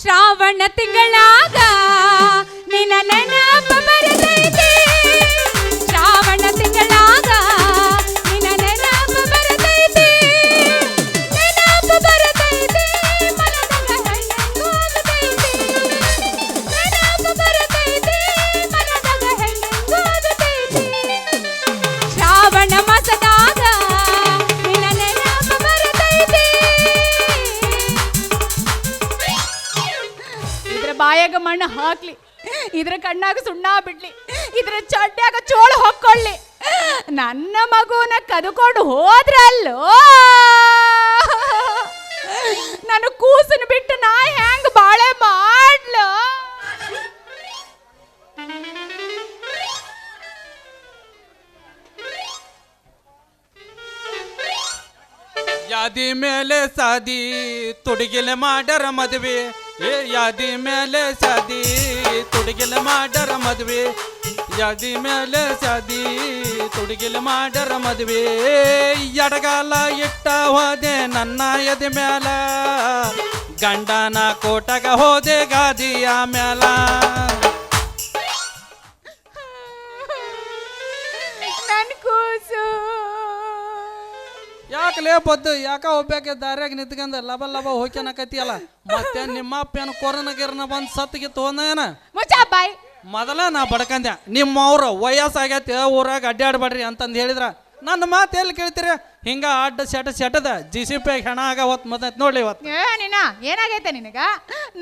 ಶ್ರಾವಣ ತಿಂಗಳಾಗ ನಿನ್ನ ನೆನಪ ಬರತೈತಿ. ಮಣ್ಣು ಹಾಕ್ಲಿ. ಇದ್ರ ಕಣ್ಣಾಗ ಸುಣ್ಣ ಬಿಡ್ಲಿ. ಇದ್ರ ಚಡ್ಡ್ಯಾಗ ಚೋಳು ಹೊಕ್ಕೊಳ್ಳಿ ನನ್ನ ಮಗುನ ಕದ್ಕೊಂಡು ಹೋದ್ರಲ್ಲೋ? ನನ್ನ ಕೂಸನ್ ಬಿಟ್ಟು ನಾ ಹೆಂಗ್ ಬಾಳೆ ಮಾಡ್ಲೋ? ಯಾದಿ ಮೇಲೆ ಸಾದಿ, ತುಡುಗಿಲೆ ಮಾಡರ ಮದುವೆ. ಏ, ಯಾದಿ ಮೇಲೆ ಸಾದಿ ತುಡುಗಿಲ್ ಮಾಡರ ಮದುವೆ. ಯಾದಿ ಮೇಲೆ ಸಾದಿ ತುಡುಗಿಲ್ ಮಾಡರ ಮದುವೆ. ಎಡಗಾಲ ಇಟ್ಟ ಹೋದೆ ನನ್ನ ಎದೆ ಮ್ಯಾಲ. ಗಂಡನ ಕೋಟಗ ಹೋದೆ ಗಾದಿಯ ಮ್ಯಾಲ. ಯಾಕಲೇ ಬದ್ದು ಯಾಕ ಒಬ್ಬಾಕೆ ದಾರ್ಯಾಗ ನಿಂತ್ಕೊಂಡ ಲಬ ಲಬ ಹೋಗ್ಯನಕತಿಯಲ್ಲ ಮತ್ತೆ ನಿಮ್ಮ ಅಪ್ಪ ಏನು ಕೊರೋನ ಗಿರನ ಬಂದು ಸತ್ತಿಗೆ ತೋನ ಮುಚ್ಚ ಬಾಯ್. ಮೊದಲ ನಾ ಬಡ್ಕಂದೆ ನಿಮ್ಮ ಅವ್ರ ವಯಸ್ಸಾಗೈತೆ ಊರಾಗ ಅಡ್ಡಾಡ್ಬೇಡ್ರಿ ಅಂತಂದು ಹೇಳಿದ್ರ. ನನ್ನ ಮಾತು ಎಲ್ಲಿ ಕೇಳ್ತೀರಿ? ಹಿಂಗ ಅಡ್ಡ ಸೆಟ ಸೆಟದ ಜಿ ಸಿ ಪಿ ಹೆಣ ಆಗ ಹೊತ್ ಮತ್ತೈತೆ ನೋಡ್ಲಿ ಇವತ್ತು. ಏ ನಿನ್ನ ಏನಾಗೈತೆ ನಿನಗ?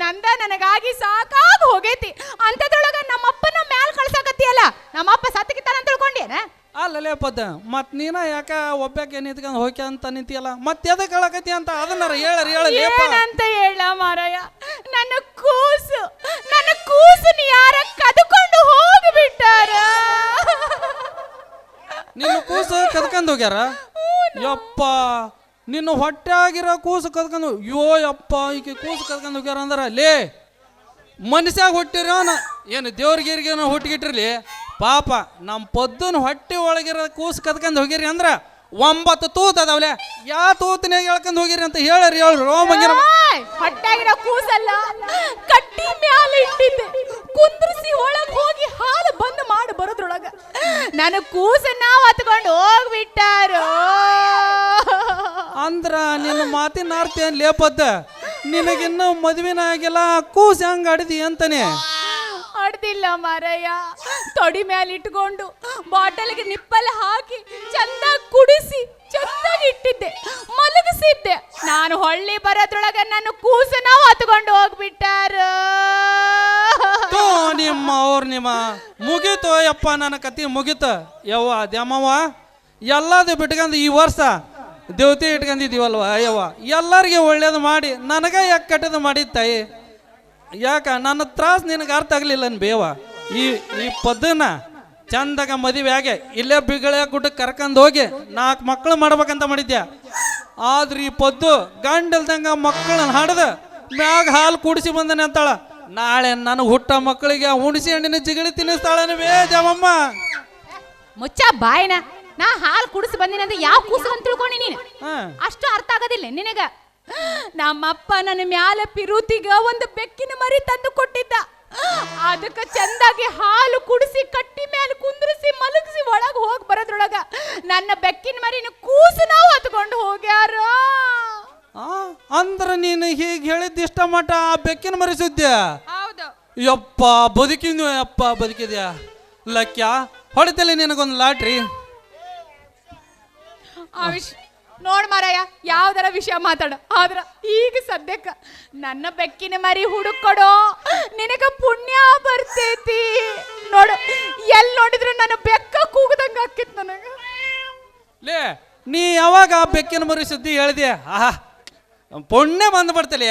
ನಂದ ನನಗಾಗಿ ಸಾಕಾಗಿ ಹೋಗೈತಿ. ಅಂತದ್ರೊಳಗ ನಮ್ಮಪ್ಪನ ಮ್ಯಾಲ್ ಕಳ್ಸಾಕತ್ತಿಯಲ್ಲ? ನಮ್ಮಪ್ಪ ಸತ್ತಕಿತ್ತಾನ ಅಂತ ತಿಳ್ಕೊಂಡೇನ ಅಲ್ಲಲೇ ಪದ್ದ ಮತ್ ನೀನ ಯಾಕ ಒಬ್ಬಕ್ಕೆ ನಿಂತ್ಕೊಂಡು ಹೋಗ್ಯ ಅಂತ ನಿಂತಿಯಲ್ಲ? ಮತ್ತೆ ಎದಕ್ಕೆ ಹೇಳಕತಿ ಅಂತ ಅದನ್ನಾರ ಹೇಳರಿ ಹೇಳಲೇಪ ಏನಂತ ಹೇಳ ಮಾರಾಯ? ನನ್ನ ಕೂಸು ನನ್ನ ಕೂಸು ನೀ ಯಾರ ಕದ್ಕೊಂಡು ಹೋಗ್ಬಿಟ್ಟಾರ? ನಿನ್ನ ಕೂಸು ಕದ್ಕೊಂಡು ಹೋಗ್ಯಾರ? ಯಪ್ಪ ನಿನ್ನ ಹೊಟ್ಟೆ ಆಗಿರೋ ಕೂಸು ಕದ್ಕೊಂಡು ಯೋ ಯಪ್ಪ ಈಕೆ ಕೂಸು ಕದ್ಕೊಂಡು ಹೋಗ್ಯಾರ ಅಂದ್ರ ಲೇ ಮನುಷ್ಯಾಗ ಹುಟ್ಟಿರೋನ ಏನು ದೇವ್ರಿಗೀರಿಗೆ ನಾವು ಹುಟ್ಟಿಗಿಟ್ಟಿರ್ಲಿ? ಪಾಪ ನಮ್ಮ ಪದ್ದನ ಹೊಟ್ಟೆ ಒಳಗಿರೋ ಕೂಸು ಕದ್ಕೊಂಡು ಹೋಗಿರಿ ಅಂದ್ರೆ ಒಂಬತ್ತು ತೂತ್ ಅದಾವಲೆ. ಯಾ ತೂತನೇ ಹೇಳ್ಕೊಂಡು ಹೋಗಿರಿ ಅಂತ ಹೇಳರಿ ಹೇಳ್ರಿ. ರೋಮಂಗಿರ ಹೊಟ್ಟಾಗಿರ ಕೂಸಲ್ಲ. ಕಟ್ಟಿ ಮ್ಯಾಲೆ ಇಟ್ಟಿದ್ದೆ. ಕುಂದ್ರಿಸಿ ಒಳಗ್ ಹೋಗಿ ಹಾಲು ಬಂದ್ ಮಾಡಿ ಬರೋದ್ರೊಳಗ. ನನ್ನ ಕೂಸನ್ನ ಹೊತ್ಕೊಂಡು ಹೋಗ್ಬಿಟ್ಟಾರೋ? ಅಂದ್ರ ನಿನ್ನ ಮಾತಿನ ಅರ್ಥ ಏನ್ ಲೇಪದ್ದ? ನಿನಗಿನ್ನೂ ಮದುವೆನ ಆಗಿಲ್ಲ ಕೂಸ ಹೆಂಗ್ ಅಡಿದಿ ಅಂತಾನೆ. ಅಡ್ದಿಲ್ಲ ಮಾರಯ್ಯ. ತೊಡಿ ಮ್ಯಾಲ ಇಟ್ಕೊಂಡು ಬಾಟಲ್ಗೆ ನಿಪ್ಪಲ್ ಹಾಕಿ ಚಂದ ಕುಡಿಸಿ ಚೆನ್ನಾಗಿ ಇಟ್ಟಿದ್ದೆ, ಮಲಗಿಸಿದ್ದೆ. ನಾನು ಹೊಳ್ಳಿ ಬರೋದ್ರೊಳಗ ನನ್ನ ಕೂಸನ ಹೊತ್ಕೊಂಡು ಹೋಗ್ಬಿಟ್ಟಾರ. ನಿಮ್ಮ ಅವ್ರ ನಿಮ್ಮ. ಮುಗೀತು ಯಪ್ಪ, ನನ್ನ ಕತಿ ಮುಗೀತು. ಯವ್ವ, ದ್ಯಾಮವ್ವ, ಎಲ್ಲದು ಬಿಟ್ಕೊಂಡು ಈ ವರ್ಷ ದೇವತೆ ಇಟ್ಕೊಂಡಿದ್ದೀವಲ್ವ ಯವ್ವ? ಎಲ್ಲರಿಗೆ ಒಳ್ಳೇದು ಮಾಡಿ, ನನಗ ಯಾಕೆ ಕಟ್ಟದು ಮಾಡಿದ ತಾಯಿ. ಯಾಕ? ನನ್ನ ತ್ರಾಸ್ ನಿನಗೆ ಅರ್ಥ ಆಗಲಿಲ್ಲ ಬೇವ. ಈ ಈ ಪದ್ದನ ಚಂದಾಗ ಮದುವೆ ಆಗೆ. ಇಲ್ಲೇ ಬಿಗಳ ಗುಡ್ಡಕ್ಕೆ ಕರ್ಕೊಂಡು ಹೋಗಿ ನಾಲ್ಕು ಮಕ್ಕಳು ಮಾಡ್ಬೇಕಂತ ಮಾಡಿದ್ಯ? ಆದ್ರೆ ಈ ಪದ್ದು ಗಂಡಲ್ದಂಗ ಮಕ್ಕಳನ್ನ ಹಾಡ್ದು ಮ್ಯಾಗ ಹಾಲು ಕುಡಿಸಿ ಬಂದನೆ ಅಂತಾಳ. ನಾಳೆ ನನ್ನ ಹುಟ್ಟ ಮಕ್ಕಳಿಗೆ ಹುಣಸಿ ಹಣ್ಣಿನ ಜಿಗಳಿ ತಿನ್ನಿಸ್ತಾಳನ ಬೇ ಜಮಮ್ಮ ಮುಚ್ಚ ಬಾಯ್ನ. ನಾ ಹಾಲು ಕುಡಿಸಿ ಬಂದಿನಂದ್ರೆ ಯಾವ ಕೂಸು ಅಂತ ತಿಳ್ಕೊಂಡಿ ನೀನು ಅಷ್ಟು ಅರ್ಥ ಆಗೋದಿಲ್ಲ ನಿನಗ. ನಮ್ಮಪ್ಪ ನನ್ನ ಮ್ಯಾಲೆ ಪಿರುತಿಗ ಒಂದು ಬೆಕ್ಕಿನ ಮರಿ ತಂದು ಕೊಟ್ಟಿದ್ದ. ಅದಕ್ಕ ಚಂದಾಗಿ ಹಾಲು ಕುಡಿಸಿ ಕಟ್ಟಿ ಮ್ಯಾಲ ಕುಂದ್ರಿಸಿ ಮಲಗಿಸಿ ಒಳಗ್ ಹೋಗಿ ಬರೋದ್ರೊಳಗ ನನ್ನ ಬೆಕ್ಕಿನ ಮರಿನ ಕೂಸು ನಾವು ಹತ್ಕೊಂಡು ಹೋಗ್ಯಾರ. ಅಂದ್ರ ನೀನು ಹೀಗೆ ಹೇಳಿದ್ದು ಇಷ್ಟ ಮಟ ಆ ಬೆಕ್ಕಿನ ಮರಿ ಸುದ್ದಿ? ಹೌದು. ಯಪ್ಪ ಬದುಕಿನ ಯಪ್ಪ ಬದುಕಿದ್ಯಾ? ಲಕ್ಯ ಹೊಡಿತಲ್ಲ ನಿನಗೊಂದು ಲಾಟ್ರಿ? ಆ ವಿಷ ನೋಡ್ ಮಾರಾಯ, ಯಾವ್ದಾರ ವಿಷಯ ಮಾತಾಡ? ಆದ್ರ ಈಗ ಸದ್ಯಕ್ಕ ನನ್ನ ಬೆಕ್ಕಿನ ಮರಿ ಹುಡುಕೊಡೋ, ನಿನಗ ಪುಣ್ಯ ಬರ್ತೈತಿ. ನೋಡು ಎಲ್ಲಿ ನೋಡಿದ್ರು ನನ್ನ ಬೆಕ್ಕ ಕೂಗದಂಗ ಆಕಿತ್ ನನಗ. ಲೇ, ನೀ ಯಾವಾಗ ಬೆಕ್ಕಿನ ಮರಿ ಸುದ್ದಿ ಹೇಳಿದೆ? ಆಹಾ, ಪುಣ್ಯ ಬಂದ್ಬಿಡ್ತಲೆ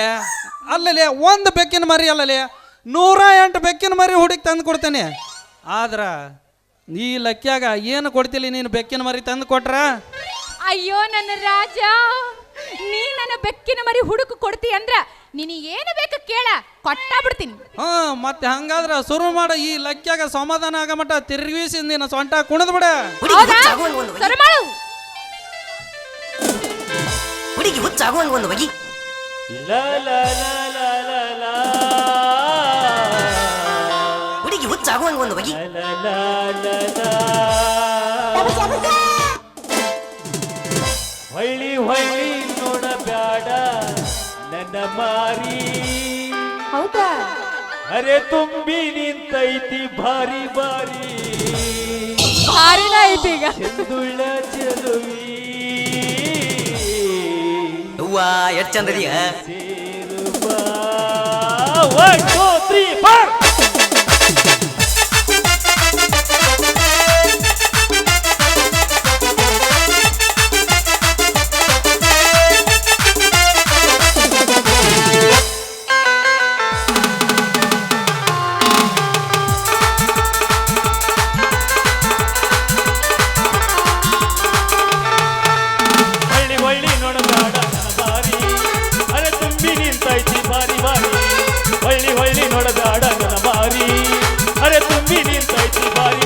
ಅಲ್ಲಲೇ, ಒಂದು ಬೆಕ್ಕಿನ ಮರಿ ಅಲ್ಲಲೇ, ನೂರ ಎಂಟು ಬೆಕ್ಕಿನ ಮರಿ ಹುಡುಕಿ ತಂದು ಕೊಡ್ತೇನೆ. ಆದ್ರ ಈ ಲಕ್ಕಿಯಾಗ ಏನು ಕೊಡ್ತಿಲ್ಲ ನೀನು ಬೆಕ್ಕಿನ ಮರಿ ತಂದು ಕೊಟ್ರ? ಅಯ್ಯೋ ನನ್ನ ರಾಜ ನೀ ನನ್ನ ಬೆಕ್ಕಿನ ಮರಿ ಹುಡುಕು ಕೊಡ್ತಿ ಅಂದ್ರ ನಿನ್ ಏನು ಬೇಕು ಕೇಳ ಕೊಟ್ಟ ಬಿಡ್ತೀನಿ. ಹಾ ಮತ್ತೆ ಹಂಗಾದ್ರ ಶುರು ಮಾಡ ಈ ಲಕ್ಕ್ಯಾಗ ಸಮಾಧಾನ ಆಗ ಮಟ್ಟ ತಿರುಗಿಸಿ ನಿನ್ನ ಸೊಂಟ ಕುಣದ್ ಬಿಡ. ಮಾಡು. ಹುಡುಗಿ ಹುಚ್ಚಾಗುವಂಗ ಒಂದು ಬಗೆ ಹುಡುಗಿ ಹುಚ್ಚಾಗುವಂಗ ಒಂದು ಬಗೆ अरे तुम भी नींद निंतैती भारी भारी भारी नाही ती का चंदुळा चलवी दुवा एट चंद्रिया 1 2 3 4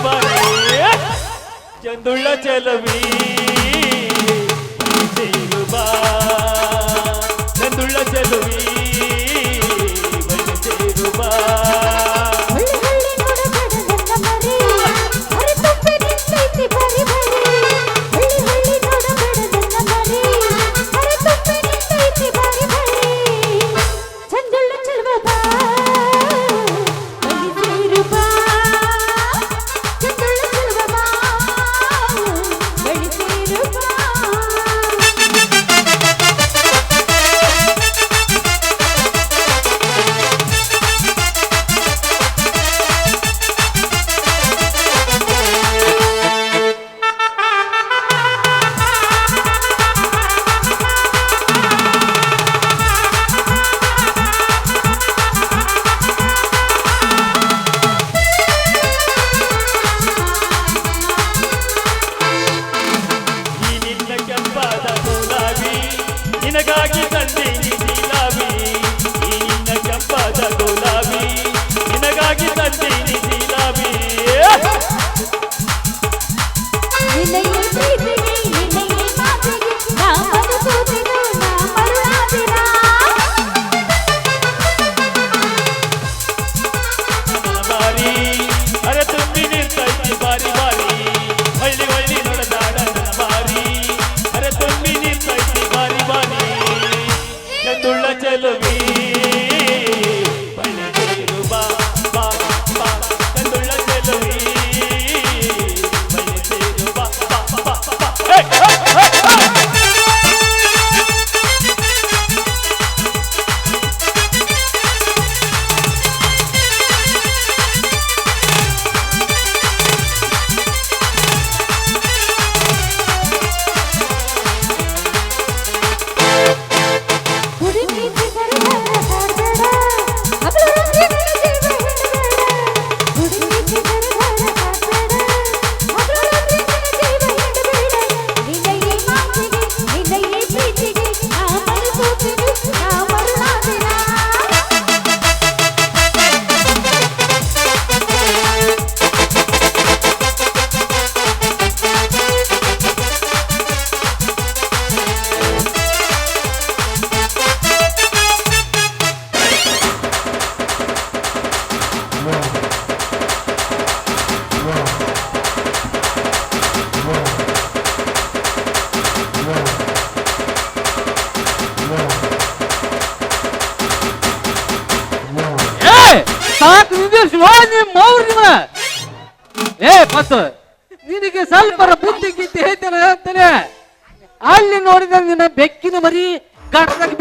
ಬಾರಿ ಚಂದುಳ್ಳ ಚಲವಿ ಚಂದುಳ್ಳ ಚೆಲುವಿ.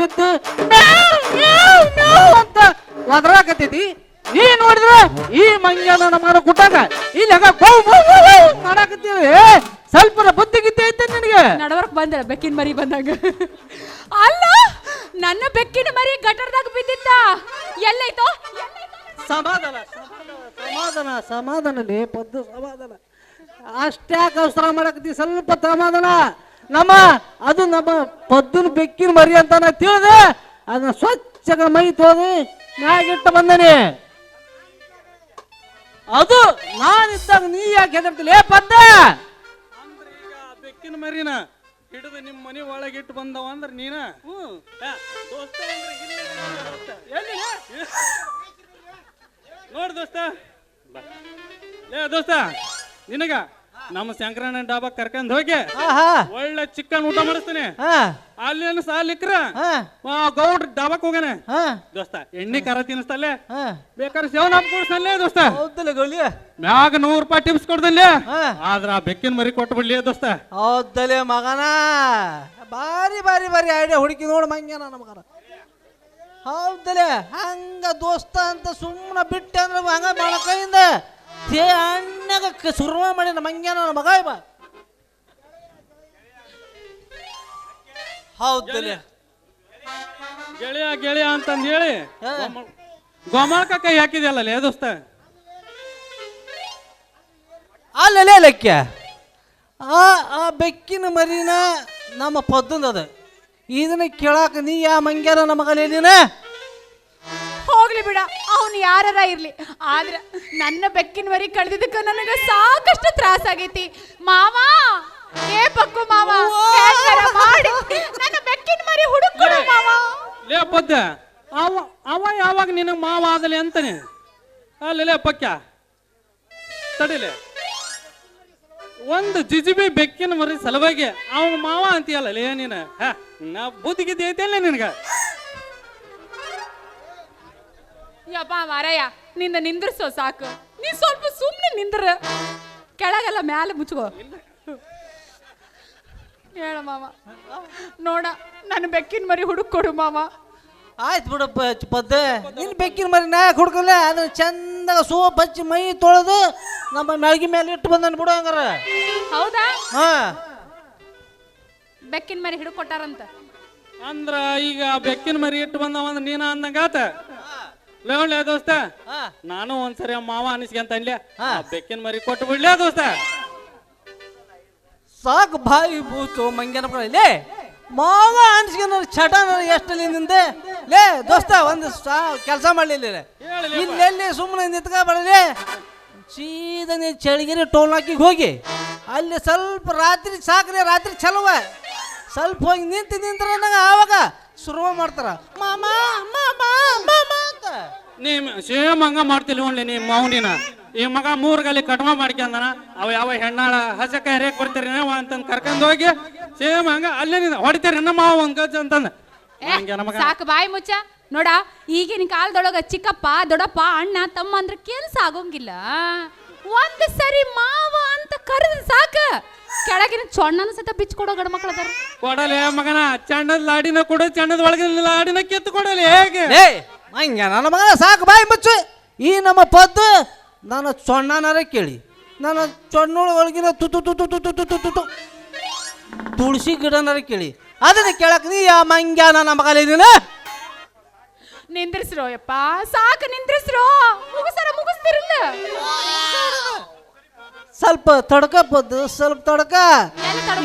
ಬಿದ್ದು ಅಂತ ಒದರಾಕತ್ತೈತಿ. ನೀ ನೋಡಿದ್ರ ಈ ಮಂಗ್ಯಾನ ಮರ ಗುಟ್ಟಾಗ ಇಲ್ಲಿ ಹಂಗ ಮಾಡಾಕತ್ತೀವಿ ಸ್ವಲ್ಪ ಬುದ್ಧಿ ಗಿದ್ದಿ ಐತೆ ನಿನಗೆ? ನಡವರ್ಕ್ ಬಂದೆ ಬೆಕ್ಕಿನ ಮರಿ ಬಂದಾಗ. ಅಲ್ಲ ನನ್ನ ಬೆಕ್ಕಿನ ಮರಿ ಗಟರ್ದಾಗ ಬಿದ್ದಿತ್ತ. ಎಲ್ಲೈತೋ? ಸಮಾಧಾನ ಸಮಾಧಾನ ಸಮಾಧಾನ ಪದ್ದು ಸಮಾಧಾನ. ಅಷ್ಟ್ಯಾಕೆ ಅವಸರ ಮಾಡಾಕತ್ತಿ ಸ್ವಲ್ಪ ಸಮಾಧಾನ. ನಮ್ಮ ಅದು ನಮ್ಮ ಪದ್ದುನ ಬೆಕ್ಕಿನ ಮರಿ ಅಂತ ನಾ ತಿಳಿದೆ ಅದನ್ನ ಸ್ವಚ್ಛಗ ಮೈ ತೋದಿ ಮ್ಯಾಗಿಟ್ಟು ಬಂದನೆ. ಅದು ನಾನಿದ್ದಾಗ ನೀ ಯಾಕೆ ಹೆದರ್ತಿಲ್ಲ? ಏ ಪದ್ದ ಬೆಕ್ಕಿನ ಮರಿನ ಹಿಡಿದು ನಿಮ್ಮ ಮನೆ ಒಳಗಿಟ್ಟು ಬಂದವ ಅಂದ್ರೆ ನೀನ? ನೋಡ್ ದೋಸ್ತ. ಲೇ ದೋಸ್ತ ನಿನಗ ನಮ್ಮ ಶಂಕರಣ್ಣ ಡಾಬಾ ಕರ್ಕೊಂಡ್ ಹೋಗಿ ಒಳ್ಳೆ ಚಿಕನ್ ಊಟ ಮಾಡಿಸ್ತೀನಿ. ಹಾ. ಅಲ್ಲೇನು ಸಾಲಿಕ್ರ ಗೌಡ್ ಗೌಡ್ರ ಡಾಬಾಕ್ ಹೋಗಾನೆ ಹಾ. ದೋಸ್ತ ಎಣ್ಣೆ ಕರ ತಿನ್ನಿಸ್ತಲ್ಲೇ ಹಾ. ಬೇಕಾದ್ರೆ ಸೇವನ ಕೊಡ್ಸಲ್ಲೇ ದೋಸ್ತ. ಮ್ಯಾಗ ನೂರು ರೂಪಾಯಿ ಟಿಪ್ಸ್ ಕೊಡ್ದಲ್ಲಿ. ಆದ್ರ ಆ ಬೆಕ್ಕಿನ ಮರಿ ಕೊಟ್ಟು ಬಿಡ್ಲಿ ದೋಸ್ತ. ಹೌದಲೆ ಮಗನ. ಬಾರಿ ಬಾರಿ ಬಾರಿ ಐಡಿಯಾ ಹುಡುಕಿ ನೋಡು ಮಂಗ್ಯಾನ ನಮಗನ ಹೌದಲೇ ಹಂಗ ದೋಸ್ತ ಅಂತ ಸುಮ್ಮನೆ ಬಿಟ್ಟೆ ಅಂದ್ರೆ ಹಂಗ ಮಾಡಕೈಯಿಂದ ತೇ ಅಣ್ಣಗ ಸುರ್ಮ ಮಾಡಿ ನಮ್ಮ ಮಂಗ್ಯಾನ ನನ್ನ ಮಗ ಇವ. ಹೌದಲೆ ಗೆಳೆಯ. ಗೆಳೆಯ ಅಂತಂದ್ ಹೇಳಿ. ಹಾ. ಕೈ ಹಾಕಿದೆಯಲ್ಲ ಲೇ ದೋಸ್ತ? ಅಲ್ಲಲೇ ಲೆಕ್ಕ. ಆ ಆ ಬೆಕ್ಕಿನ ಮರಿನ ನಮ್ಮ ಪದ್ದಂದದ ಇದನ್ನ ಕೇಳಾಕ ನೀ ಯಾ ಮಂಗ್ಯಾರ ನೀನ? ಹೋಗ್ಲಿ ಬಿಡ. ಅವನು ಯಾರರ ಇರಲಿ? ಆದ್ರೆ ನನ್ನ ಬೆಕ್ಕಿನ ಮರಿ ಕಳೆದಿದ್ದಕ್ಕೆ ನನಗೆ ಸಾಕಷ್ಟು ತ್ರಾಸ ಆಗೈತಿ. ಮಾವ ಏ ಪಕ್ಕು ಮಾವ ಹೆಂಗಾರ ಮಾಡಿ? ನನ್ನ ಬೆಕ್ಕಿನ ಮರಿ ಹುಡುಕ್ಕೊಡು ಮಾವ. ಲೇ ಪದ್ದ ಅವ ಅವ ಯಾವಾಗ ನಿನಗೆ ಮಾವ ಆದಲಿ ಅಂತಾನೆ? ಅಲ್ಲೇ ಪಕ್ಕ. ತಡಿಲೆ ಒಂದು ಜಿಜಿಬಿ ಬೆಕ್ಕಿನ ಮರಿ ಸಲುವಾಗಿ ಅವ ಮಾವ ಅಂತೀಯಲ್ಲ ಲೇ ನೀನು? ಹ, ನಾ ಬುದ್ಧಿಗಿದ್ದೆ ನಿನಗ? ಯಪ್ಪ ಮಾರಯ್ಯ ನಿನ್ನ ನಿಂದ್ರಿಸೋ ಸಾಕು. ನೀ ಸ್ವಲ್ಪ ಸುಮ್ಮನೆ ನಿಂದ್ರ. ಕೆಳಗೆಲ್ಲ ಮ್ಯಾಲೆ ಮುಚ್ಕೋ. ಹೇಳ ಮಾವ. ನೋಡ ನನ್ನ ಬೆಕ್ಕಿನ ಮರಿ ಹುಡುಕೊಡು ಮಾವ. ಆಯ್ತು ಬಿಡಪ್ಪ ಪದ್ದೆ ನಿನ್ನ ಬೆಕ್ಕಿನ ಮರಿ ನಾ ಹುಡುಕಲ್ಲ? ಅದು ಚಂದಾಗ ಸೋಪ್ ಹಚ್ಚಿ ಮೈ ತೊಳೆದು ನಮ್ಮ ಮೆಳಗಿ ಮೇಲೆ ಇಟ್ಟು ಬಂದನ್ ಬಿಡು ಹಂಗಾರ. ಹೌದಾ? ಹಾ. ಬೆಕ್ಕಿನ ಮರಿ ಹಿಡ್ಕೊಟ್ಟಾರಂತ. ಅಂದ್ರ ಈಗ ಬೆಕ್ಕಿನ ಮರಿ ಇಟ್ಟು ಬಂದವ ನೀನ ಅಂದಂಗಾತ? ಲೇ ದೋಸ್ತ ನಾನು ಒಂದ್ಸರಿ ಮಾವ ಅನಿಸ್ಕೊಂತ ಅನ್ಲೆ ಬೆಕ್ಕಿನ ಮರಿ ಕೊಟ್ಟು ಬಿಡ್ಲೇ ದೋಸ್ತ. ಸಾಕು ಬಾಯಿ ಬೂತು ಮಂಗ್ಯನ ಲೇ ಮಾವ ಅನ್ಸ್ಕೊಂಡ್ರ ಚಟ ಎಷ್ಟಲ್ಲಿ ನಿಂದೆ? ಲೇ ದೋಸ್ತ ಒಂದು ಕೆಲಸ ಮಾಡಲಿಲ್ಲ ಇಲ್ಲೆಲ್ಲಿ ಸುಮ್ಮನೆ ನಿತ್ಕ ಬಡ್ರಿ ಚೀದ ನೀ ಚಳಿಗಿರಿ ಟೋಲ್ ಹಾಕಿ ಹೋಗಿ ಅಲ್ಲಿ ಸ್ವಲ್ಪ ರಾತ್ರಿ ಸಾಕ್ರಿ ರಾತ್ರಿ ಚಲುವ ಸ್ವಲ್ಪ ಹೋಗಿ ನಿಂತು ನಿಂತ್ರ ನಂಗೆ ಆವಾಗ ಶುರು ಮಾಡ್ತಾರ. ಮಾಮ ಮಾಮ ಮಾಮ ಅಂತ. ನೀ ಸೇಮ್ ಹಂಗ ಮಾಡ್ತಿಲ್ಲ ಒಳ್ಳೆ ನೀ ಮೌನಿನ. ಈ ಮಗ ಮೂರ್ ಗಲಿ ಕಟ್ಮ ಮಾಡ್ಕೊಂಡನ ಅವ ಯಾವ ಹೆಣ್ಣಾಳ ಹಸಕ ಹರಿಯಕ್ ಕೊಡ್ತೀರಿ ಅಂತಂದ್ ಕರ್ಕೊಂಡ್ ಹೋಗಿ ಸೇಮ್ ಹಂಗ ಅಲ್ಲೇ ನಿಂದ ಹೊಡಿತೀರಿ ನಮ್ಮ ಮಾವ ಒಂದ್ ಗಜ್ ಅಂತಂದ. ಏ, ಹಂಗೆ ನಮಗ ಸಾಕು ಬಾಯಿ ಮುಚ್ಚ. ನೋಡ ಈಗಿನ ಕಾಲದೊಳಗ ಚಿಕ್ಕಪ್ಪ ದೊಡ್ಡಪ್ಪ ಅಣ್ಣ ತಮ್ಮ ಅಂದ್ರೆ ಕೆಲ್ಸ ಆಗೋಂಗಿಲ್ಲ. ಒಂದ್ ಸರಿ ಮಾವ ಅಂತ ಕರೆದ ಸಾಕ. ಕೆಳಗಿನ ಚೊಣ್ಣನ ಸತ ಬಿಚ್ಕೊಡೋ ಗಂಡ ಗಡ ಅದಾರ ಕೊಡಲೆ ಮಗನ ಚಂಡದ ಲಾಡಿನ ಕೊಡು ಚಂಡದ ಒಳಗಿನ ಲಾಡಿನ ಕಿತ್ತು ಕೊಡಲಿ ಹೇಗೆ? ಲೇ ಮಂಗ್ಯ ನನ್ನ ಮಗನ ಸಾಕು ಬಾಯಿ ಮುಚ್ಚು. ಈ ನಮ್ಮ ಪದ್ದು ನನ್ನ ಚೊಣ್ಣನಾರ ಕೇಳಿ. ನನ್ನ ಸೊಣ್ಣೊಳ ಒಳಗಿನ ತುತು ತುತು ತುತು ತುತು ತುತು ತುಳಸಿ ಗಿಡನಾರ ಕೇಳಿ. ಅದನ್ನ ಕೇಳಕ್ ನೀ ಯಾ ಮಂಗ್ಯ ನನ್ನ ಮಗಲೇ ನೀನು ನಿಂದ್ರಿಸ್ರೋ ಯಪ್ಪ. ಸಾಕು ನಿಂದ್ರಿಸ್ರೋ. ಮುಗಿಸ್ತಾರ ಮುಗಿಸ್ತಿರಲ್ಲ ಸ್ವಲ್ಪ ತಡ್ಕ ಬದ್ದು ಸ್ವಲ್ಪ ತಡ್ಕ?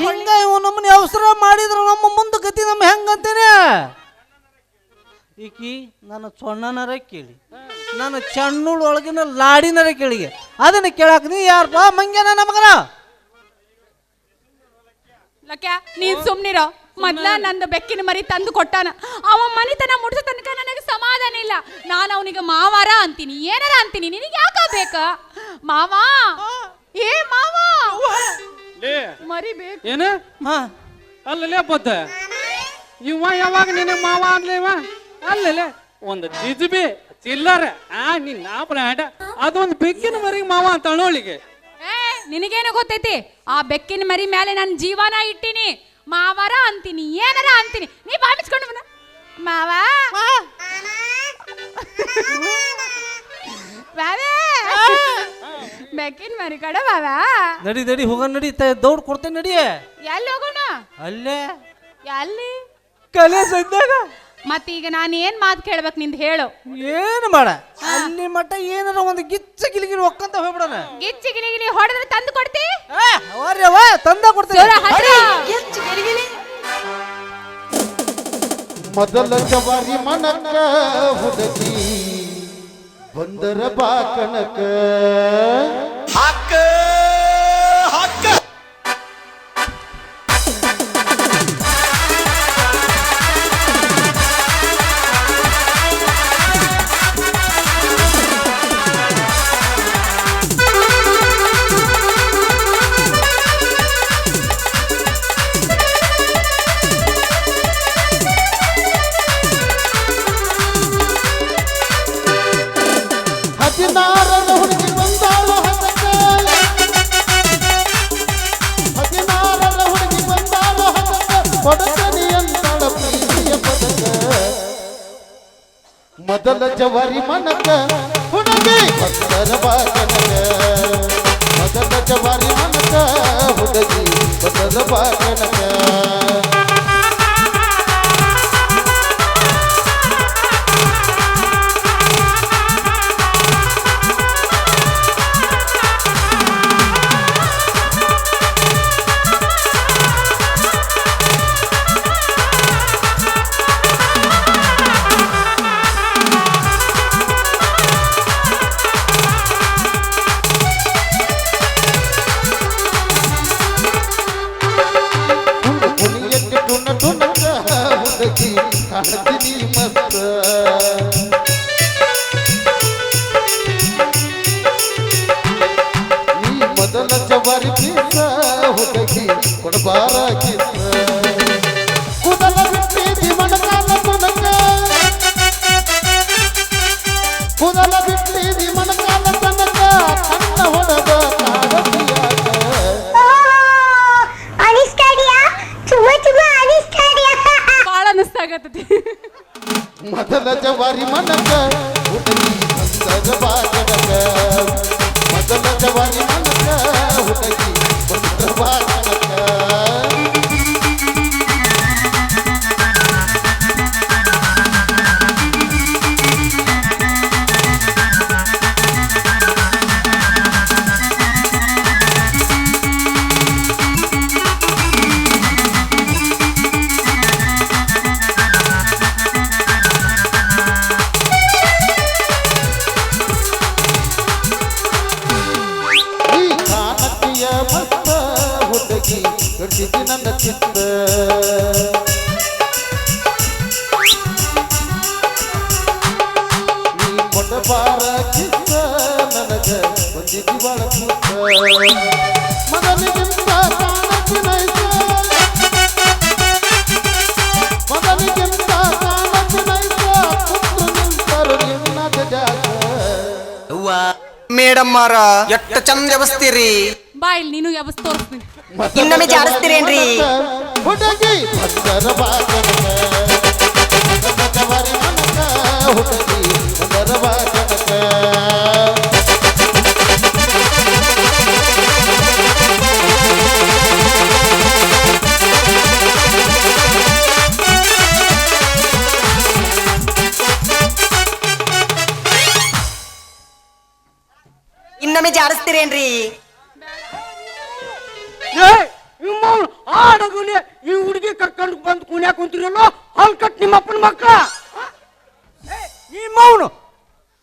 ಹಿಂಗ ಇವ್ ನಮ್ಮನ್ನ ಅವಸರ ಮಾಡಿದ್ರ ನಮ್ಮ ಮುಂದೆ ಗತಿ ನಮ್ಮ ಹೆಂಗಂತೇನೆ? ಈಕಿ ನನ್ನ ಸೊಣ್ಣನರ ಕೇಳಿ. ನನ್ನ ಚಣ್ಣುಳ ಒಳಗಿನ ಲಾಡಿನರ ಕೇಳಿ ಅದನ್ನ ಕೇಳಾಕ ನೀ ಯಾರಪ್ಪ ಮಂಗ್ಯನ ನಮಗನ? ಲಕ್ಯ ನೀನ್ ಸುಮ್ನಿರೋ. ಮೊದ್ಲ ನಂದು ಬೆಕ್ಕಿನ ಮರಿ ತಂದು ಕೊಟ್ಟಾನ. ಅವ ಮನಿತನ ಮುಡ್ಸೋ ತನಕ ನನಗೆ ಸಮಾಧಾನ ಇಲ್ಲ. ನಾನು ಅವನಿಗೆ ಮಾವಾರ ಅಂತೀನಿ ಏನಾರ ಅಂತೀನಿ ನಿನಗೆ ಯಾಕ ಬೇಕ? ಮಾವ? ಏ ಮಾವ? ಲೇ. ಮರಿ ಬೇಕು. ಏನ? ಹಾ. ಅಲ್ಲಲೇ ಪದ್ದ ಇವ ಯಾವಾಗ ನಿನ್ನ ಮಾವ ಅನ್ಲೇ ಇವ? ಅಲ್ಲಲೇ ಒಂದು ಜಿಜಿಬಿ ಚಿಲ್ಲರ. ಆ ನಿನ್ನ ಬ್ರ್ಯಾಂಡ್ ಅದೊಂದು ಬೆಕ್ಕಿನ ಮರಿಗೆ ಮಾವ ಅಂತ ಅಣೋಳಿಗೆ ಏ ನಿನಗೇನು ಗೊತ್ತೈತಿ? ಆ ಬೆಕ್ಕಿನ ಮರಿ ಮೇಲೆ ನಾನು ಜೀವನ ಇಟ್ಟಿನಿ. ಮಾವಾರ ಅಂತೀನಿ ಏನಾರ ಅಂತೀನಿ. ನೀ ಬಾವಿಸ್ಕೊಂಡು ಬಂದ. ಮಾವ. ಬಾವೇ. ಬೆಕ್ಕಿನ ಮರಿ ಕಡೆ ಬಾವ. ನಡಿ ನಡಿ ಹೋಗ ನಡಿ ದೌಡ್ ಕೊಡ್ತೇನೆ ನಡಿ ಎಲ್ಲಿ ಹೋಗೋಣ? ಅಲ್ಲೇ. ಎಲ್ಲಿ? ಕಲೆ ಸದ್ಯಾಗ ಮತ್ತೀಗ ನಾನು ಏನ್ ಮಾತು ಕೇಳ್ಬೇಕು ನಿಂದ ಹೇಳು. ಏನು ಮಾಡ? ಅಲ್ಲಿ ಮಟ್ಟ ಏನಾರ ಒಂದು ಗಿಚ್ಚ ಗಿಲಿಗಿಲಿ ಒಕ್ಕಂತ ಹೋಗ್ಬಿಡೋಣ. ಗಿಚ್ಚ ಗಿಲಿಗಿಲಿ ಗಿಲಿ ಹೊಡೆದ್ರೆ ತಂದು ಕೊಡ್ತಿ? ಅವ್ರವ ತಂದ ಕೊಡ್ತೀವಿ ಗಿಚ್ಚ ಗಿಲಿಗಿಲಿ. ಮೊದಲ ಜವಾರಿ ಮನಕ ಹುಡುಗಿ ಬಂದರ ಬಾ ಕನಕ. ಜವಾರಿ ಮನಕ ಹುಡುಗಿ ಭಕ್ತರ ಬಾಕನಕ ಮೊದಲ ಜವರಿ ಮನಕ ಹುಡುಗಿ ಭಕ್ತರ ಬಾಕನಕ ಹುಡುಗಿ ಮೇಡಮ್ ಮಾರ ಎಷ್ಟ ಚಂದ ವ್ಯವಸ್ಥಿರಿ. ಬಾ ಇಲ್ಲಿ ನೀನು ಯಾವಸ್ ತೋರಿಸ್ತೀನಿ. ಇನ್ನೊಮ್ಮೆ ಜಾಡಿಸ್ತೀರೇನ್ರಿ? ಹುಡುಗಿ ಜವಾರಿ ಮನಕ ಹುಡುಗಿ ಬಾಗನಕ ಇನ್ನೊಮ್ಮೆ ಜಾಡಿಸ್ತೀರೇನ್ರಿ ಆಡಗುಲಿ ಈ ಹುಡುಗಿ ಕರ್ಕೊಂಡು ಬಂದು ಕುಣ್ಯಾಕ ಕುಂತಿರಲ್ಲ ಹಲ್ ಕಟ್ ನಿಮ್ಮ ಅಪ್ಪನ ಮಕ್ಕಳ ಈ ಮೌನು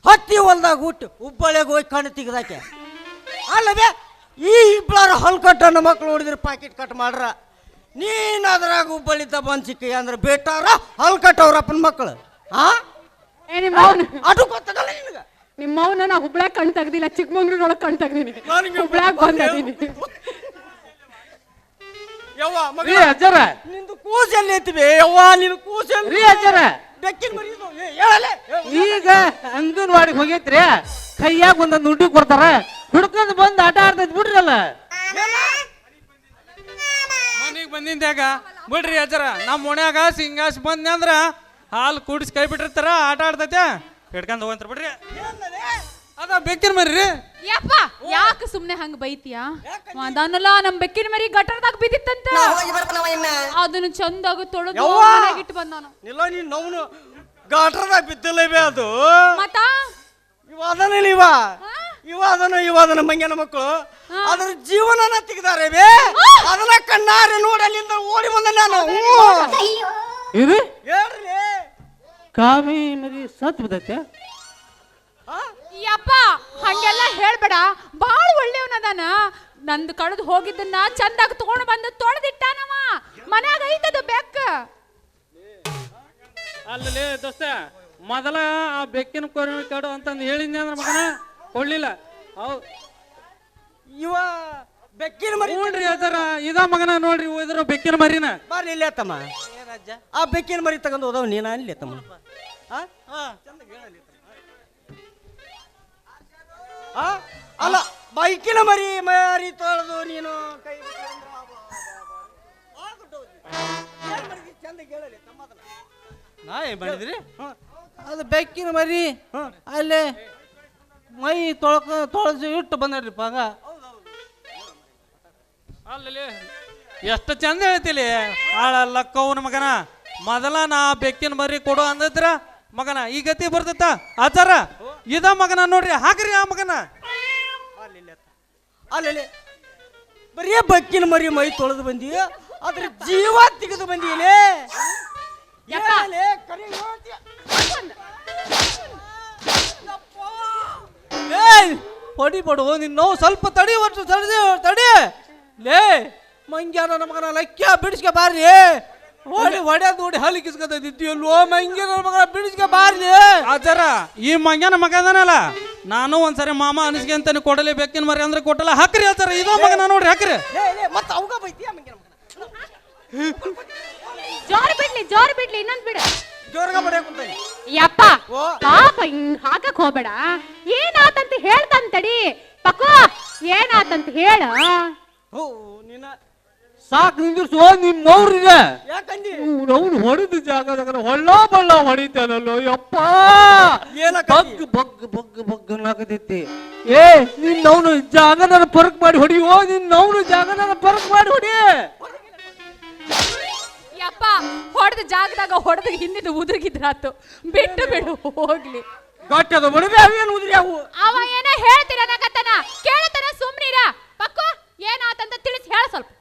ಹತ್ತಿ ಹೊಲ್ದಾಗ ಹುಟ್ಟು ಹುಬ್ಬಳ್ಳಿಗೆ ಹೋಗಿ ಕಣ್ಣು ತೆಗ್ದಾಕೆ. ಅಲ್ಲವೇ ಈ ಇಬ್ಬರ ಹಲ್ ಕಟ್ ಅನ್ನೋ ಮಕ್ಳು ನೋಡಿದ್ರೆ ಪಾಕೆಟ್ ಕಟ್ ಮಾಡ್ರ. ನೀನ್ ಅದ್ರಾಗ ಹುಬ್ಬಳ್ಳಿದ್ದ ಬಂದ್ ಸಿಕ್ಕಿ ಅಂದ್ರೆ ಬೇಟಾರ ಹಲ್ ಕಟ್ ಅವ್ರ ಅಪ್ಪನ ಮಕ್ಕಳು ಹಾ ಅದು ಗೊತ್ತಾಗಲ್ಲ ನಿನಗ? ನಿಮ್ಮ ನಾನು ನಾ ಹುಬ್ಳ್ಯಾಗ ಕಣ್ ತೆಗ್ದಿಲ್ಲ ಚಿಕ್ಕಮಂಗ್ಳೂರೊಳಗೆ ಕಣ್ ತೆಗ್ದೀನಿ. ಹುಬ್ಳ್ಯಾಗ ಬಂದೀನಿ ಯವ್ವ ಮಗ ರೀ ಅಜ್ಜರ. ನಿಂದು ಕೂಸು ಎಲ್ಲಿ ಐತಿವಿ ಯವ್ವ ನಿನ್ ಕೂಸು ಎಲ್ಲಿ ರೀ ಅಜ್ಜರ. ಬೆಕ್ಕಿನ ಮರಿ ಇದು. ಏ, ಹೇಳಲೆ. ಈಗ ಅಂಗನವಾಡಿಗೆ ಹೋಗೈತ್ರಿ. ಕೈಯಾಗ ಒಂದೊಂದು ನುಡ್ಡಿ ಕೊಡ್ತಾರ. ಹುಡ್ಕೊಂಡ್ ಬಂದ್ ಆಟ ಆಡ್ತೈತ್ ಬಿಡ್ರಲ್ಲ. ಮನೆಗೆ ಬಂದಿಂದ್ಯಾಗ ಬಿಡ್ರಿ ಅಜ್ಜರ. ನಮ್ಮ ಓಣ್ಯಾಗ ಸಿಂಗಾಸ್ ಬಂದ್ನಿ ಅಂದ್ರ ಹಾಲು ಕುಡಿಸಿ ಕೈ ಬಿಟ್ಟಿರ್ತಾರ ಆಟ ಆಡ್ತೈತೆ. ಹಿಡ್ಕೊಂಡ್ ಹೋಗಂತ್ರ ಬಿಡ್ರಿ. ಅದ ಬೆಕ್ಕಿನ ಮರಿ ರೀ. ಯಪ್ಪ ಯಾಕೆ ಸುಮ್ನೆ ಹಂಗ ಬೈತಿಯಾ? ಅದನ್ನಲ್ಲ ನಮ್ ಬೆಕ್ಕಿನ ಮರಿ ಗಟರ್ದಾಗ ಬಿದ್ದಿತ್ತಂತ. ಹೋಗಿ ಬರ್ತಾನವ ಇನ್ನ. ಅದನ್ನ ಚಂದಾಗ ತೊಳೆದು ಯವ್ವ! ಮನೆಗೆ ಇಟ್ಟು ಬಂದಾನು ಇಲ್ಲ ನೀನ್ ನವ್ನು. ಗಾಟ್ರದಾಗ ಬಿದ್ದಿಲ್ಲವೇ ಅದು. ಮತ್ತ? ಇವ ಅದನ ಇವ. ಇವ ಅದನ ಇವ ಅದನ ಮಂಗ್ಯನ ಮಕ್ಕಳು ಅದ್ರ ಜೀವನನ ತೆಗ್ದಾರೆ ಬೇ ಅದನ್ನ ಕಣ್ಣಾರೆ ನೋಡಲಿಂದ ಓಡಿ ಬಂದ ನಾನು. ಹ್ಞೂ. ಇದು? ಹೇಳ್ರಿ. ಕಾವಿ ಮರಿ ಸತ್ ಬಿದ್ದೈತೆ ಯಪ್ಪ ಹಂಗೆಲ್ಲ ಹೇಳ್ಬೇಡ. ಬಾಳ ಒಳ್ಳೆಯವನದಾನ ನಂದು ಕಳೆದು ಹೋಗಿದ್ದನ್ನ ಚಂದಾಗ ತಗೊಂಡು ಬಂದು ತೊಳೆದಿಟ್ಟಾನವ. ಮನ್ಯಾಗ ಐತದು ಬೆಕ್ಕ. ಅಲ್ಲಿ ದೋಸ್ತ ಮೊದಲ ಆ ಬೆಕ್ಕಿನ ಕೊರ ಕೇಡು ಅಂತಂದು ಹೇಳಿದ್ನಿ ಅಂದ್ರೆ ಮಗನ ಕೊಡ್ಲಿಲ್ಲ. ಹೌದು ಇವ ಬೆಕ್ಕಿನ ಮರಿ ನೋಡ್ರಿ ಅದರ ಇದ ಮಗನ ನೋಡ್ರಿ ಇದ್ರ ಬೆಕ್ಕಿನ ಮರಿನ. ಬರ್ಲಿಲ್ಲ ತಮ್ಮ ಆ ಬೆಕ್ಕಿನ ಮರಿ ತಗೊಂಡು ಹೋದವ್ ನೀನ ಇಲ್ಲೇ ತಮ್ಮ ಆ? ಆ? ಅಲ್ಲ ಬೈಕಿನ ಮರಿ ಮರಿ ತೊಳೆದು ನೀನು ಕೈ. ಮಾಡಿದ್ರಿ? ಅದು ಬೆಕ್ಕಿನ ಮರಿ ಅಲ್ಲೇ ಮೈ ತೊಳ್ಕ ತೊಳೆದು ಇಟ್ಟು ಬಂದ್ರಿ ಪಾಗ. ಅಲ್ಲಿ ಎಷ್ಟು ಚಂದ ಹೇಳ್ತಿಲಿ? ಆಳ ಲಕ್ಕವನ ಮಗನ. ಮೊದಲ ನಾ ಬೆಕ್ಕಿನ ಮರಿ ಕೊಡು ಅಂದಿದ್ರ ಮಗನ ಈ ಗತಿ ಬರ್ತೈತ ಆಚಾರ ಇದ ಮಗನ ನೋಡ್ರಿ ಹಾಕ್ರಿ ಆ ಮಗನ. ಅಲ್ಲಿ ಬರೀ ಬಕ್ಕಿನ ಮರಿ ಮೈ ತೊಳೆದು ಬಂದಿ ಅದ್ರ ಜೀವ ತೆಗೆದು ಬಂದಿಲೆ ಪಡಿ ಪಡು ನಿನ್ನ ನೋವು ಸ್ವಲ್ಪ ತಡಿ ಒಟ್ಟು ತಡಿ ತಡಿ. ಲೇ ಮಂಗ್ಯಾನ ನನ್ನ ಮಗನ ಲಕ್ಕ್ಯ ಬಿಡಿಸ್ಕೆ ಬಾರ್ರಿ. ಹೊಡಿ ಹೊಡ್ಯಾದ ನೋಡಿ ಹಲ್ಲಿ ಕಿಸ್ಕೊತಿದ್ಯಲ್ಲೋ ಮಂಗ್ಯ ನನ್ನ ಬಿಡಿಸ್ಕ ಬಿಡಿಸ್ಕೆ ಬಾರ್ರಿ ಆಚಾರ ಈ ಮಂಗ್ಯನ ಮಗ ಅದಾನಲ್ಲ ನಾನು ಒಂದ್ಸರಿ ಮಾಮ ಅನಿಸ್ಕೊಂತಾನೆ ಕೊಡಲಿ ಬೇಕಿನ ಮರಿ ಅಂದ್ರೆ ಕೊಟ್ಟಲ್ಲ. ಹಾಕ್ರಿ ಆಚಾರ ಇದೋ ಮಗನ ನೋಡ್ರಿ ಹಾಕ್ರಿ. ಮತ್ತೆ ಅವಾಗ ಬೈತೀಯ ಮಂಗಿನ ಮಗನ. ಜೋರ್ ಬಿಡ್ಲಿ ಜೋರ್ ಬಿಡ್ಲಿ ಇನ್ನೊಂದ್ ಬಿಡು. ಜೋರ್ಗ ಬಡಿಯ ಕುಂತಾನೆ. ಯಪ್ಪ ಓ. ಪಾಪ ಹಿಂಗ್ ಹಾಕಕ್ ಹೋಗ್ಬೇಡ. ಏನಾತಂತ ಹೇಳ್ತಂತಡಿ ಪಕ್ಕು ಏನಾತಂತ ಹೇಳ. ಹೋ ನಿನ್ನ ಸಾಕ್ ನಿಂದಿರ್ಸು ನಿಮ್ ಮೌರಿದೆ ಯಾಕಂದಿ ಅವ್ನು ಹೊಡೆದ ಜಾಗದಾಗ ಹೊಳ್ಳ ಬಳ್ಳ ಹೊಡಿತಾನಲ್ಲೋ ಯಪ್ಪ? ಬಗ್ ಬಗ್ ಬಗ್ ಬಗ್ ಅನ್ನಕತೈತಿ ಏ ನಿನ್ ಅವನು ಜಾಗನ ಪರಕ್ ಮಾಡಿ ಹೊಡಿಯೋ ನಿನ್ ಅವನು ಜಾಗನ ಪರಕ್ ಮಾಡಿ ಹೊಡಿ. ಯಪ್ಪ ಹೊಡೆದ ಜಾಗದಾಗ ಹೊಡೆದ ಹಿಂದಿನ ಉದುರ್ಗಿದ್ರಾತು. ಬಿಟ್ಟು ಬಿಡು ಹೋಗ್ಲಿ. ಗಟ್ಟದ ಬಡವೆ ಅವೇನು ಉದುರಿ ಅವು ಅವ ಏನೋ ನಗತನ ಕೇಳತನ ಸುಮ್ನಿರ. ಪಕ್ಕು ಏನಾತಂತ ತಿಳಿಸಿ ಹೇಳ ಸ್ವಲ್ಪ.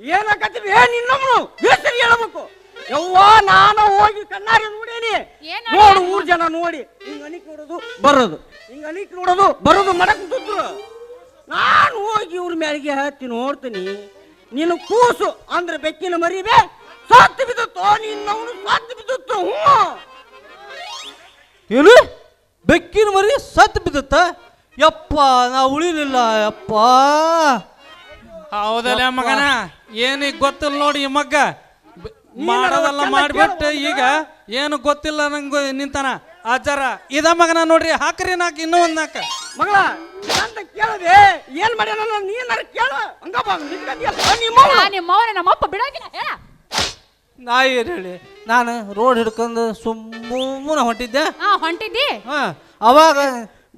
ಏನಕ್ಕಂತೀವಿ ಏನ್ ನಿನ್ನಮ್ಮನು ಹೆಸರು ಹೇಳಬೇಕು. ಯವ್ವ ನಾನು ಹೋಗಿ ಕಣ್ಣಾರಿ ನೋಡೇನಿ. ಏನ್ ನೋಡು ಊರ್ ಜನ ನೋಡಿ. ಹಿಂಗ ಅನಿಕ್ ನೋಡೋದು ಬರೋದು. ಹಿಂಗ ಅನಿಕ್ ನೋಡೋದು ಬರೋದು ಮಡಕ್ ಕುಂತಿದ್ರು ನಾನು ಹೋಗಿ ಇವ್ರ ಮ್ಯಾಲಿಗೆ ಹತ್ತಿ ನೋಡ್ತೀನಿ. ನೀನು ಕೂಸು ಅಂದ್ರೆ ಬೆಕ್ಕಿನ ಮರಿಬೆ ಸತ್ತು ಬಿದ್ದುತ್ತೋ ನಿನ್ನವನು ಸತ್ತು ಬಿದ್ದಿತ್ತು ಹ್ಞೂ. ಏನು? ಬೆಕ್ಕಿನ ಮರಿ ಸತ್ತು ಬಿದ್ದತ್ತ? ಯಪ್ಪ ನಾ ಉಳಿಲಿಲ್ಲ ಯಪ್ಪ. ಹೌದಲ್ಲ ಮಗನ? ಏನೀಗ ಗೊತ್ತಿಲ್ಲ ನೋಡಿ ಈ ಮಗ್ಗ. ಬ- ಮಾಡೋದೆಲ್ಲ ಮಾಡ್ಬಿಟ್ಟು ಈಗ ಏನು ಗೊತ್ತಿಲ್ಲ ನಂಗೆ ನಿಂತಾನ. ಆಚಾರ ಇದ ಮಗನ ನೋಡ್ರಿ ಹಾಕ್ರಿ ನಾಕ್ ಇನ್ನೂ ಒಂದ್ ನಾಕ. ಮಗಳ ಅಂತ ಕೇಳದೆ? ಏನ್ ಮಾಡ್ಯಾನ ನೀನಾರ ಕೇಳು. ಹಂಗಪ್ಪ ನಿಮ್ಮ ನಮ್ಮಪ್ಪ ಬಿಡಂಗಿಲ್ಲ ಹೇಳ ನಾ ಏನು ಹೇಳಿ. ನಾನು ರೋಡ್ ಹಿಡ್ಕೊಂಡು ಸುಮ್ಮನೆ ಹೊಂಟಿದ್ದೆ. ಹಾ ಹೊಂಟಿದ್ದಿ? ಹಾ ಅವಾಗ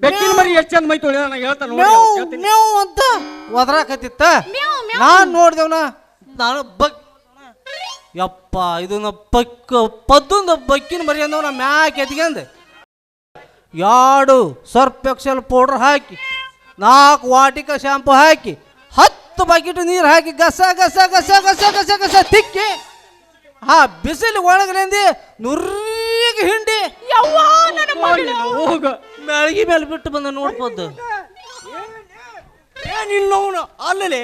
ಬೆಕ್ಕಿನ ಮರಿ ಎಷ್ಟು ಚಂದ ಮೈ ತೊಳಿ ನಾನು ಹೇಳ್ತಾನೆ ನೋಡಿ ಮೇವ್ ಹೇಳ್ತೀನಿ. ಮೇವ್ ಅಂತ ಒದರಾಕತ್ತಿತ್ತ? ಮ್ಯಾವ್ ಮ್ಯಾವ್. ನಾನ್ ನೋಡ್ದೇವ್ನ ನಾನು ಬಕ್ ಯಪ್ಪ ಇದನ್ನ ಪಕ್ಕ ಪದ್ದೊಂದು ಬಕ್ಕಿನ ಮರಿ ಅಂದವನ ಮ್ಯಾಕ್ ಎತ್ಕೊಂಡೆ ಎರಡು ಸರ್ಪ್ ಎಕ್ಸೆಲ್ ಪೌಡ್ರ್ ಹಾಕಿ ನಾಲ್ಕು ವಾಟಿಕ ಶಾಂಪು ಹಾಕಿ ಹತ್ತು ಬಕೆಟ್ ನೀರು ಹಾಕಿ ಗಸ ಗಸ ಗಸ ಗಸ ಗಸ ಗಸ ತಿಕ್ಕಿ ಹಾ ಬಿಸಿಲು ಒಳಗಿನಿಂದ ನುರ್ರಿಗೆ ಹಿಂಡಿ. ಯವ್ವ ನನ್ನ ಮಗಳು. ಹೋಗ. ಮ್ಯಾಳ್ಗಿ ಮೇಲೆ ಬಿಟ್ಟು ಬಂದ ನೋಡ್ಬೋದು. ಏನಿನ್ನವನು ಅಲ್ಲಲೆ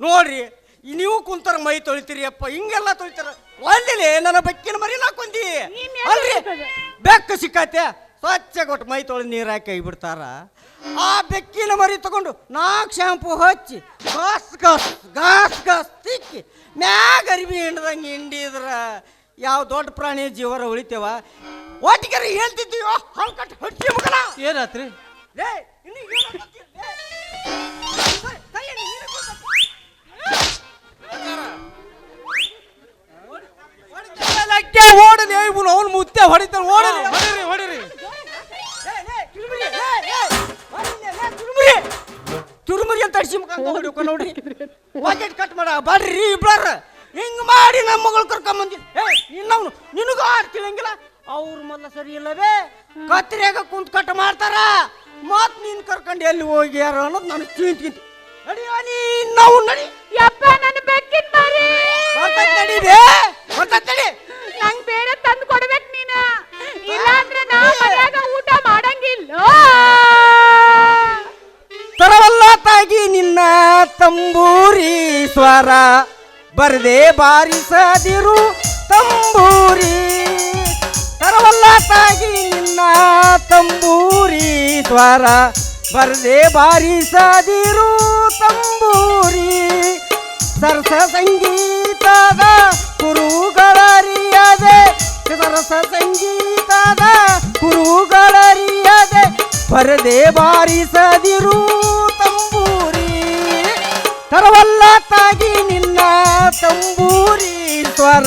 ನೋಡ್ರಿ ನೀವು ಕುಂತಾರ ಮೈ ತೊಳಿತೀರಿ ಅಪ್ಪ ಹಿಂಗೆಲ್ಲ ತೊಳಿತಾರ. ಒಳ್ಳೆ ನನ್ನ ಬೆಕ್ಕಿನ ಮರಿ ಹಾಕೊಂಡಿ ಅಲ್ರಿ ಬೆಕ್ಕ ಸಿಕ್ಕತ್ತೆ ಸ್ವಚ್ಛ ಕೊಟ್ಟು ಮೈ ತೊಳೆದು ನೀರು ಹಾಕಿ ಕೈ ಬಿಡ್ತಾರ. ಆ ಬೆಕ್ಕಿನ ಮರಿ ತಗೊಂಡು ನಾಲ್ಕು ಶಾಂಪು ಹಚ್ಚಿ ಗಾಸ್ ಗಾಸ್ ಗಾಸ್ ಗಾಸ್ ತಿಕ್ಕಿ ಮ್ಯಾಗ ಅರಿವಿ ಹಿಂಡ್ದಂಗೆ ಹಿಂಡಿದ್ರ. ಯಾವ ದೊಡ್ಡ ಪ್ರಾಣಿ ಜೀವರ ಉಳಿತೇವ? ಒಟ್ಟಿಗೆ ಹೇಳ್ತಿದ್ದೀವೋ ಹಂಗೆ ಕಟ್ಟಿ ಹೊಟ್ಟಿ ಮಗನ ಏನಾತ್ರಿ? ಲೇ, ಇನ್ನು ಏನು ಗೊತ್ತಿಲ್ಲ, ಲೇ. ಸರಿ, ಸರಿ, ನೀನು ಕೂತ್ಕೊ. ಲಕ್ಕೆ ಓಡಲಿ ಇವನು ಅವನು ಮುತ್ತೆ ಹೊಡಿತಾನೆ ಓಡಲಿ. ಹೊಡಿರಿ ಹೊಡಿರಿ. ಲೇ, ಅಂತ ಅಡ್ಸಿ ಮುಖ ನೋಡ್ರಿ ನೋಡ್ರಿ. ವಾಕೆಟ್ ಕಟ್ ಮಾಡ ಬಾಡ್ರಿ ಇಬ್ಬರ ಹಿಂಗ್ ಮಾಡಿ ನಮ್ಮ ಮಗಳು ಕರ್ಕೊಂಬಂದಿ ಏ ಇನ್ನವನು ನಿನಗೂ ಆರ್ ತಿಳಿಯಂಗಿಲ್ಲ. ಅವ್ರ ಮೊದಲ ಸರಿ ಇಲ್ಲವೇ ಕತ್ರಿಯಾಗ ಕುಂತ್ ಕಟ್ ಮಾಡ್ತಾರ. ಮತ್ ನೀನ್ ಕರ್ಕೊಂಡು ಎಲ್ಲಿ ಹೋಗ್ಯಾರ ಅನ್ನೋದು ನನಗೆ ಚಿಂತಿಂತ ನಡಿ ನೀನ್ ನಾವು ನಡಿ. ಯಪ್ಪ ನನ್ನ ಬೆಕ್ಕಿನ ಮರಿ ಬರ್ತೈತ್ ನಡಿ ಬೇ. ಬರ್ತೈತ್ ನಡಿ. ನಂಗ್ ಬೇರೆ ತಂದು ಕೊಡ್ಬೇಕು ನೀನ. ಇಲ್ಲಾಂದ್ರೆ ನಾ ಮನ್ಯಾಗ ಊಟ ಮಾಡಂಗಿಲ್ಲ. ತರವಲ್ಲ ತಾಗಿ ನಿನ್ನ ತಂಬೂರಿ ಸ್ವರ. ಬರದೆ ಬಾರಿಸದಿರು ತಂಬೂರಿ. ತರವಲ್ಲ ತಾಗಿ ನಿನ್ನ ತಂಬೂರಿ ಸ್ವರ. ಬರದೆ ಬಾರಿಸದಿರು ತಂಬೂರಿ. ಸರಸ ಸಂಗೀತದ ಕುರುಗಳರಿಯದೆ. ಸರಸ ಸಂಗೀತದ ಕುರುಗಳರಿಯದೆ. ಬರದೆ ಬಾರಿಸದಿರು ತಂಬೂರಿ. ತರವಲ್ಲ ತಾಗಿ ನಿನ್ನ ತಂಬೂರಿ ಸ್ವರ.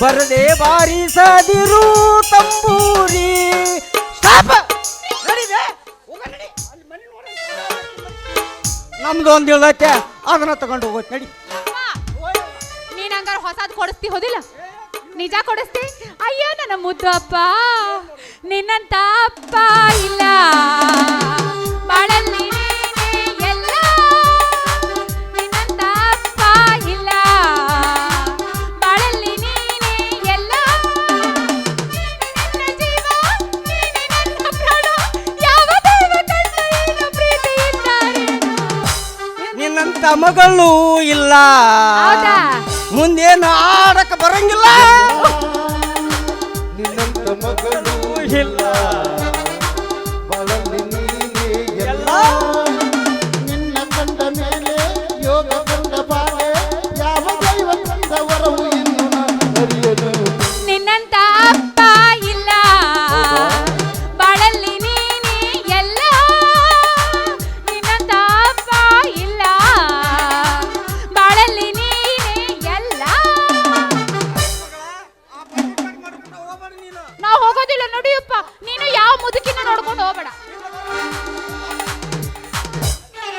ಬರದೆ ಬಾರಿಸದಿರು ತಂಬೂರಿ. ಸ್ಟಾಪ್. ನಮ್ದು ಒಂದು ಇಳ್ದೈತೆ ಅದನ್ನ ತಗೊಂಡು ಹೋಗೋದು ನಡಿ. ನೀನ್ ಹಂಗಾರ ಹೊಸದ್ ಕೊಡಿಸ್ತಿ ಹೋದಿಲ್ಲ? ನಿಜ ಕೊಡಿಸ್ತಿ? ಅಯ್ಯೋ, ನನ್ನ ಮುದ್ದು ಅಪ್ಪ ನಿನ್ನಂತ ಅಪ್ಪ ಇಲ್ಲ. ಬಾಳಲ್ಲಿ ಶ್ರಮಗಳು ಇಲ್ಲ. ಹೌದಾ? ಮುಂದೇನು ಆಡಕ್ಕೆ ಬರಂಗಿಲ್ಲ. ನಿನ್ನಂತ ಮಗಳು ಇಲ್ಲ.